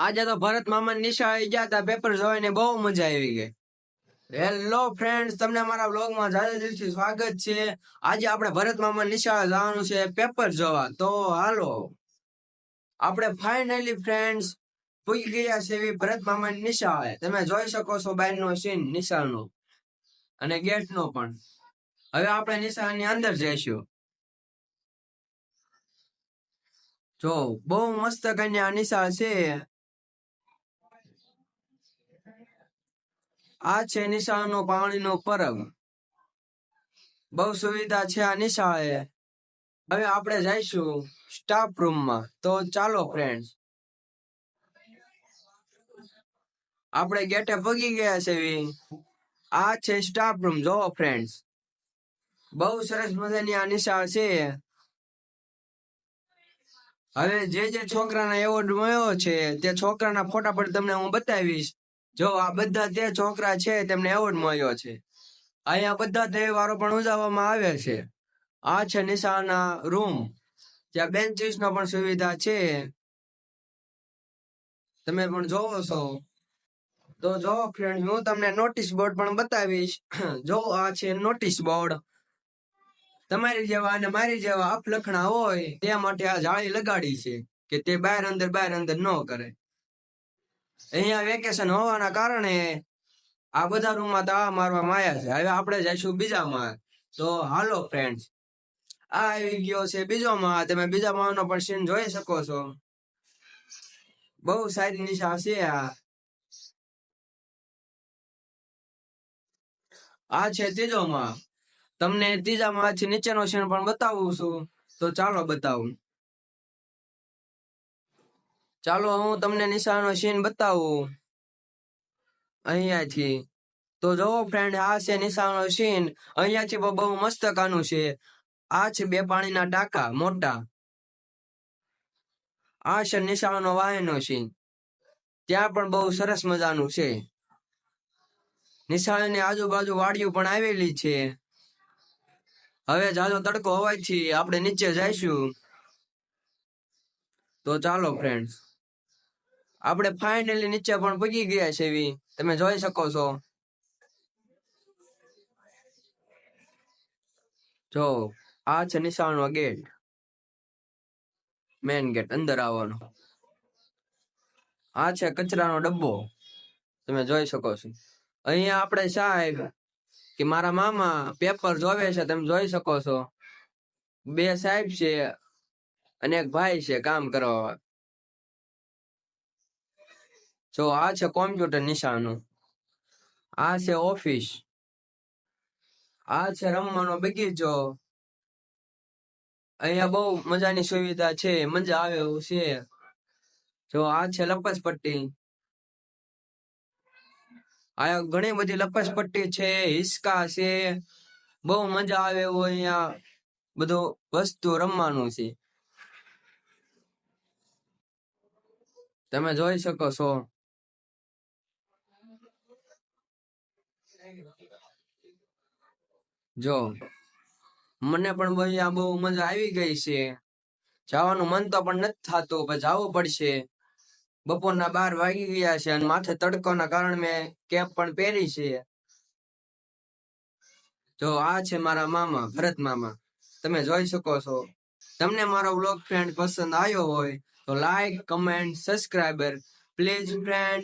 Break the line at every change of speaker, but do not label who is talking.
આજે તો ભરત મામા નિશાળે ગયા હતા પેપર જોઈને બહુ મજા આવી ગઈ. હેલો ફ્રેન્ડ્સ તમને મારા વ્લોગમાં જાજા દિલથી સ્વાગત છે. આજે આપણે ભરત મામા નિશાળે જવાનું છે પેપર જોવા. તો હાલો. આપણે ફાઇનલી ફ્રેન્ડ્સ પૂછી ગયા છે એવી ભરત મામા નિશાળે. તમે જોઈ શકો છો બહારનો સીન નિશાળનો. અને ગેટનો પણ. હવે આપણે નિશાળની અંદર જઈશું. જો, બહુ મસ્ત કન્યા નિશાળ છે. આ છે નિશાળનો પાણીનો પરબ. બહુ સુવિધા છે આ નિશાળે. હવે આપણે જઈશું સ્ટાફ રૂમમાં તો ચાલો ફ્રેન્ડ આપણે ગેટે પગી ગયા છે. આ છે સ્ટાફ રૂમ જોવો ફ્રેન્ડ્સ બહુ સરસ મજાની આ નિશાળ છે. હવે જે જે છોકરાના એવોર્ડ મળ્યો છે તે છોકરાના ફોટા પર તમને હું બતાવીશ. જો આ બધા તે છોકરા છે, તેમને એવોર્ડ મળ્યો છે. અહીંયા બધા તહેવારો પણ ઉજવવામાં આવે છે. આ છે નિશાના રૂમ. જ્યાં બેન્ચીસ નો પણ સુવિધા છે. તમે પણ જોવો છો. તો જો ફ્રેન્ડ હું તમને નોટિસ બોર્ડ પણ બતાવીશ. જો આ છે નોટિસ બોર્ડ તમારી જેવા અને મારી જેવા અપલખણા હોય, તે માટે આ જાળી લગાડી છે કે તે બહાર અંદર બહાર અંદર ન કરે. અહીંયા વેકેશન હોવાના કારણે આ બધા રૂમમાં તાવા મારવા માયા છે. હવે આપણે જઈશું બીજામાં. તો હાલો ફ્રેન્ડ્સ આ આવી ગયો છે બીજો માં તમે બીજા માળનો પણ સીન જોઈ શકો છો. બહુ સારી નિશા છે આ. આ છે ત્રીજો માં તમને ત્રીજા માળથી નીચેનો સીન પણ બતાવું છું. તો ચાલો બતાવું. ચાલો, હું તમને નિશાળનો સીન બતાવું. અહીંયાથી. તો જોવો ફ્રેન્ડ આ છે નિશાળનો સીન અહીંયાથી બહુ મસ્ત કાનું છે. આ છે બે પાણીના ટાંકા, મોટા. આ છે નિશાળનો વાયનો સીન ત્યાં પણ બહુ સરસ મજાનું છે. નિશાળની આજુબાજુ વાડીઓ પણ આવેલી છે. હવે જાજો તડકો હોવાથી આપણે નીચે જઈશું. તો ચાલો ફ્રેન્ડ્સ આપણે ફાઇનલી નીચે પણ પગી ગયા છે એવી. તમે જોઈ શકો છો. જો, આ છે નિશાળનો ગેટ મેન ગેટ અંદર આવવાનો. આ છે કચરાનો ડબ્બો. તમે જોઈ શકો છો. અહીંયા આપણે સાહેબ, કે મારા મામા પેપર જોવે છે, તમે જોઈ શકો છો. બે સાહેબ છે અને એક ભાઈ છે કામ કરવા. જો આ છે કોમ્પ્યુટર નિશાળનું આ છે ઓફિસ. આ છે રમવાનો બગીચો. અહીંયા બહુ મજાની સુવિધા છે, મજા આવે એવું છે. જો આ છે લપસપટ્ટી આ ઘણી બધી લપસપટ્ટી છે, હિસકા છે. બહુ મજા આવે એવું અહીંયા બધું વસ્તુ રમવાનું છે. તમે જોઈ શકો છો. જો, મને પણ બહુ આ બહુ મજા આવી ગઈ છે. જવાનું મન તો પણ નથી થતું, પણ જવું પડશે. બપોરના બાર વાગી ગયા છે અને માથે તડકોના કારણે મેં કેપ પણ પહેરી છે. જો, આ છે મારા મામા, ભરત મામા. તમે જોઈ શકો છો. તમને મારો વ્લોગ ફ્રેન્ડ પસંદ આવ્યો હોય તો like comment subscriber please friend